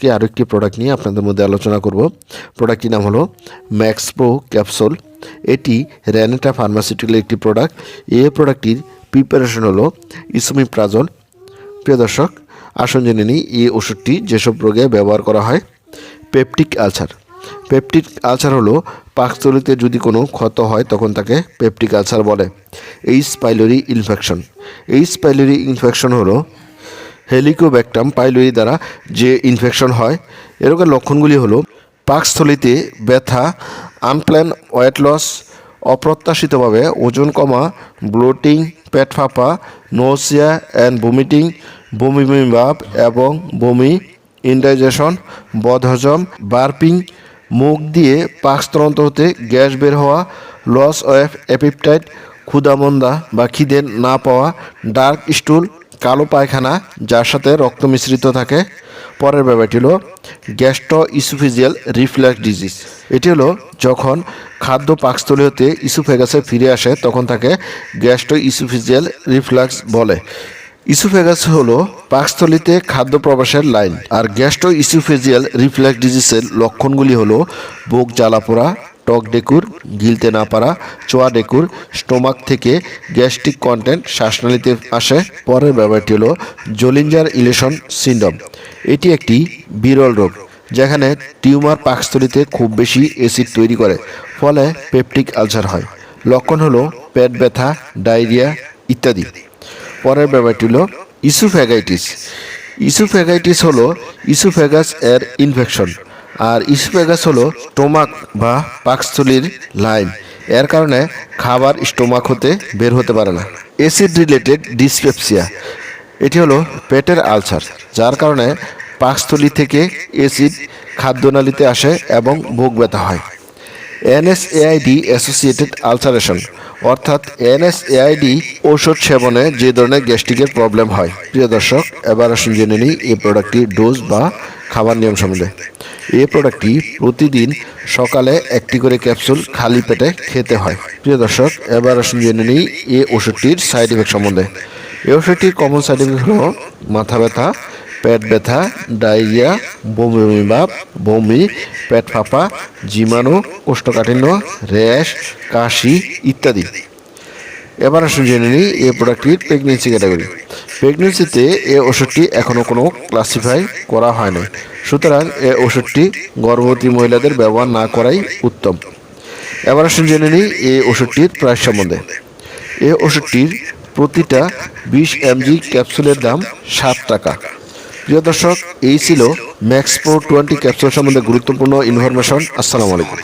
আজকে আরও একটি প্রোডাক্ট নিয়ে আপনাদের মধ্যে আলোচনা করব। প্রোডাক্টটির নাম হলো ম্যাক্স প্রো ক্যাপসুল এটি র্যানেটা ফার্মাসিউটিক্যাল একটি প্রোডাক্ট এই প্রোডাক্টটির প্রিপারেশন হলো ইসমিপ্রাজল প্রিয় দর্শক, আসুন জেনে নিই এই ওষুধটি যেসব রোগে ব্যবহার করা হয়। পেপটিক আলসার পেপটিক আলসার হলো পাকস্থলিতে যদি কোনো ক্ষত হয়, তখন তাকে পেপটিক আলসার বলে। H pylori infection H pylori infection হলো হেলিকোব্যাকটাম পাইলোরি দ্বারা যে ইনফেকশন হয়, এ রোগের লক্ষণগুলি হলো পাকস্থলিতে ব্যথা আনপ্ল্যান ওয়েট লস অপ্রত্যাশিতভাবে ওজন কমা ব্লোটিং পেট ফাঁপা নোসিয়া অ্যান্ড ভমিটিং বমি বমি ভাব এবং বমি ইনডাইজেশন বদহজম, বার্পিং, মুখ দিয়ে পাকস্থলন্ত হতে গ্যাস বের হওয়া লস অফ অ্যাপিপটাইট ক্ষুদামন্দা বা খিদে না পাওয়া ডার্ক স্টুল কালো পায়খানা, যার সাথে রক্ত মিশ্রিত থাকে। পরের ব্যাপারটি হলো গ্যাস্ট্রো ইসুফিজিয়াল রিফ্লেক্স ডিজিজ। এটি হলো যখন খাদ্য পাকস্থলী হতে ইসুফেগাসে ফিরে আসে, তখন তাকে গ্যাস্ট্রো ইসুফিজিয়াল রিফ্লাক্স বলে। ইসুফেগাস হলো পাকস্থলিতে খাদ্য প্রবেশের লাইন। আর গ্যাস্ট্রো ইসুফেজিয়াল রিফ্লেক্স ডিজিজের লক্ষণগুলি হলো বুক জ্বালাপোড়া টক ডেকুর, গিলতে না পারা, চোয়া ডেকুর, স্টোমাক থেকে গ্যাস্ট্রিক কন্টেন্ট শ্বাসনালীতে আসে। পরের ব্যাপারটি হলো জোলিঞ্জার ইলেশন সিন্ডম এটি একটি বিরল রোগ, যেখানে টিউমার পাকস্থলিতে খুব বেশি অ্যাসিড তৈরি করে, ফলে পেপটিক আলসার হয়। লক্ষণ হলো পেট ব্যথা, ডায়রিয়া ইত্যাদি। পরের ব্যাপারটি হলো ইসুফ্যাগাইটিস। ইসুফ্যাগাইটিস হলো ইসুফ্যাগাস এর ইনফেকশন। আর ইসপেগাস হলো স্টোমাক বা পাকস্থলীর লাইন। এর কারণে খাবার স্টোমাক হতে বের হতে পারে না। Acid related dyspepsia. এটি হলো পেটের আলসার, যার কারণে পাকস্থলী থেকে এসিড খাদ্যনালীতে আসে এবং ভোগ ব্যথা হয়। এনএসএআইডি অ্যাসোসিয়েটেড আলসারেশন, অর্থাৎ এনএসএআইডি ঔষধ সেবনে যে ধরনের গ্যাস্ট্রিকের প্রবলেম হয়। প্রিয় দর্শক, এবার আসুন জেনে নিই এই প্রোডাক্টটির ডোজ বা খাবার নিয়ম সম্বন্ধে। এই প্রোডাক্টটি প্রতিদিন সকালে একটি করে ক্যাপসুল খালি পেটে খেতে হয়। প্রিয় দর্শক, এবার আসুন জেনে নিই এই ওষুধটির সাইড ইফেক্ট সম্বন্ধে। এই ওষুধটির কমন সাইড ইফেক্ট হলো মাথা ব্যথা পেট ব্যথা, ডায়রিয়া, বমি বমি ভাব, বমি, পেট ফাঁপা জীবাণু কোষ্ঠকাঠিন্য, র্যাশ, কাশি ইত্যাদি। এবার আসুন জেনে নিই এই প্রোডাক্টটির প্রেগনেন্সি ক্যাটাগরি প্রেগনেন্সিতে এ ওষুধটি এখনও কোনো ক্লাসিফাই করা হয়নি সুতরাং এ ওষুধটি গর্ভবতী মহিলাদের ব্যবহার না করাই উত্তম। এবার আসুন জেনে নিই এই ওষুধটির প্রাইস সম্বন্ধে। এই ওষুধটির প্রতিটা বিশ এমজি ক্যাপসুলের দাম সাত টাকা। প্রিয় দর্শক এই ছিল ম্যাক্স প্রো টোয়েন্টি ক্যাপসুল সম্বন্ধে গুরুত্বপূর্ণ ইনফরমেশন আসসালামু আলাইকুম।